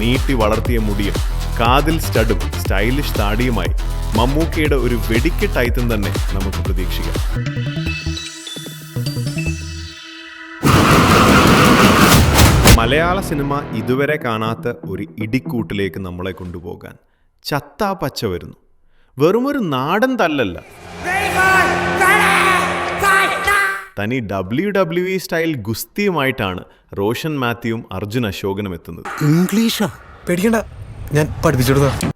നീട്ടി വളർത്തിയ മുടിയും കാതിൽ സ്റ്റഡും സ്റ്റൈലിഷ് താടിയുമായി മമ്മൂക്കയുടെ ഒരു വെടിക്കെട്ടൈത്തം തന്നെ നമുക്ക് പ്രതീക്ഷിക്കാം. മലയാള സിനിമ ഇതുവരെ കാണാത്ത ഒരു ഇടിക്കൂട്ടിലേക്ക് നമ്മളെ കൊണ്ടുപോകാൻ ചത്താ പച്ച വരുന്നു. വെറുമൊരു നാടൻ തല്ലല്ല. തനി ഡബ്ല്യു ഡബ്ല്യു ഇ സ്റ്റൈൽ ഗുസ്തിയുമായിട്ടാണ് റോഷൻ മാത്യുവും അർജുൻ അശോകനും എത്തുന്നത്. ഇംഗ്ലീഷാ? പേടിക്കണ്ട. ഞാൻ പഠിപ്പിച്ചെടുത്ത.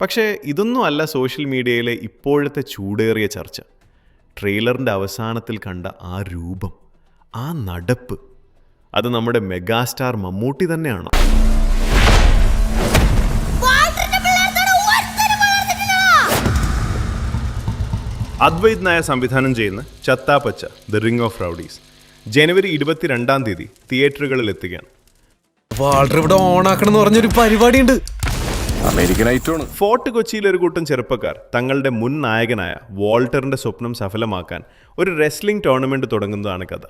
പക്ഷേ ഇതൊന്നും അല്ല സോഷ്യൽ മീഡിയയിലെ ഇപ്പോഴത്തെ ചൂടേറിയ ചർച്ച. ട്രെയിലറിന്റെ അവസാനത്തിൽ കണ്ട ആ രൂപം ആ നടപ്പ് അത് നമ്മുടെ മെഗാസ്റ്റാർ മമ്മൂട്ടി തന്നെയാണോ? അദ്വൈത് നായർ സംവിധാനം ചെയ്യുന്ന Chathapacha the ring of rowdies ജനുവരി ഇരുപത്തിരണ്ടാം തീയതി തിയേറ്ററുകളിൽ എത്തുകയാണ്. വാൾട്ടർ ഇവിടെ ഓണാക്കണം എന്ന് പറഞ്ഞൊരു പരിപാടിയുണ്ട്. അമേരിക്കൻ ഐറ്റമാണ്. ഫോർട്ട് കൊച്ചിയിലെ ഒരു കൂട്ടം ചെറുപ്പക്കാർ തങ്ങളുടെ മുൻ നായകനായ വാൾട്ടറിന്റെ സ്വപ്നം സഫലമാക്കാൻ ഒരു റെസ്ലിംഗ് ടൂർണമെന്റ് തുടങ്ങുന്നതാണ് കഥ.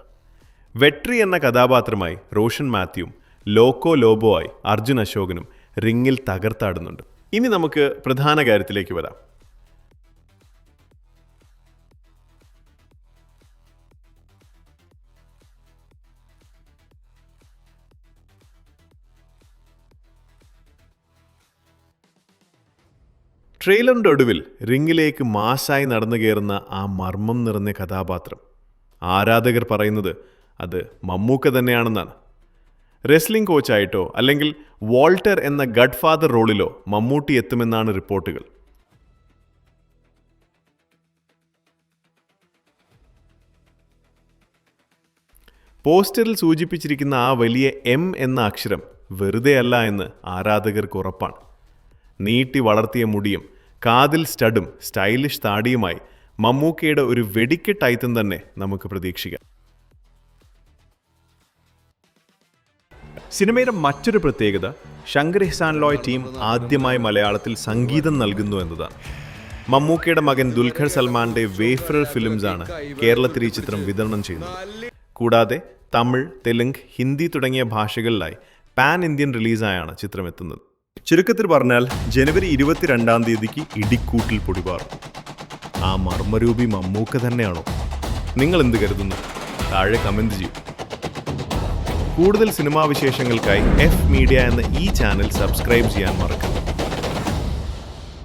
വെട്രി എന്ന കഥാപാത്രമായി റോഷൻ മാത്യുവും ലോക്കോ ലോബോ ആയി അർജുൻ അശോകനും റിങ്ങിൽ തകർത്താടുന്നുണ്ട്. ഇനി നമുക്ക് പ്രധാന കാര്യത്തിലേക്ക് വരാം. ട്രെയിലറിന്റെ ഒടുവിൽ റിങ്ങിലേക്ക് മാസായി നടന്നു കയറുന്ന ആ മർമ്മം നിറഞ്ഞ കഥാപാത്രം. ആരാധകർ പറയുന്നത് അത് മമ്മൂക്ക തന്നെയാണെന്നാണ്. റെസ്ലിംഗ് കോച്ചായിട്ടോ അല്ലെങ്കിൽ വാൾട്ടർ എന്ന ഗഡ് ഫാദർ റോളിലോ മമ്മൂട്ടി എത്തുമെന്നാണ് റിപ്പോർട്ടുകൾ. പോസ്റ്ററിൽ സൂചിപ്പിച്ചിരിക്കുന്ന ആ വലിയ എം എന്ന അക്ഷരം വെറുതെയല്ല എന്ന് ആരാധകർക്ക് ഉറപ്പാണ്. നീട്ടി വളർത്തിയ മുടിയും കാതിൽ സ്റ്റഡും സ്റ്റൈലിഷ് താടിയുമായി മമ്മൂക്കയുടെ ഒരു വെടിക്കെട്ടൈത്തം തന്നെ നമുക്ക് പ്രതീക്ഷിക്കാം. സിനിമയുടെ മറ്റൊരു പ്രത്യേകത ശങ്കർ ഹിസാൻ ലോയ് ടീം ആദ്യമായി മലയാളത്തിൽ സംഗീതം നൽകുന്നു എന്നതാണ്. മമ്മൂക്കയുടെ മകൻ ദുൽഖർ സൽമാന്റെ വേഫ്രൽ ഫിലിംസ് ആണ് കേരളത്തിൽ ഈ ചിത്രം വിതരണം ചെയ്യുന്നത്. കൂടാതെ തമിഴ് തെലുങ്ക് ഹിന്ദി തുടങ്ങിയ ഭാഷകളിലായി പാൻ ഇന്ത്യൻ റിലീസായാണ് ചിത്രം എത്തുന്നത്. ചുരുക്കത്തിൽ പറഞ്ഞാൽ ജനുവരി ഇരുപത്തിരണ്ടാം തീയതിക്ക് ഇടിക്കൂട്ടിൽ പൊടിപാറും. ആ മർമ്മരൂപി മമ്മൂക്ക തന്നെയാണോ? നിങ്ങൾ എന്ത് കരുതുന്നു? താഴെ കമന്റ് ചെയ്യും. കൂടുതൽ സിനിമാ വിശേഷങ്ങൾക്കായി എഫ് മീഡിയ എന്ന ഈ ചാനൽ സബ്സ്ക്രൈബ് ചെയ്യാൻ മറക്കരുത്.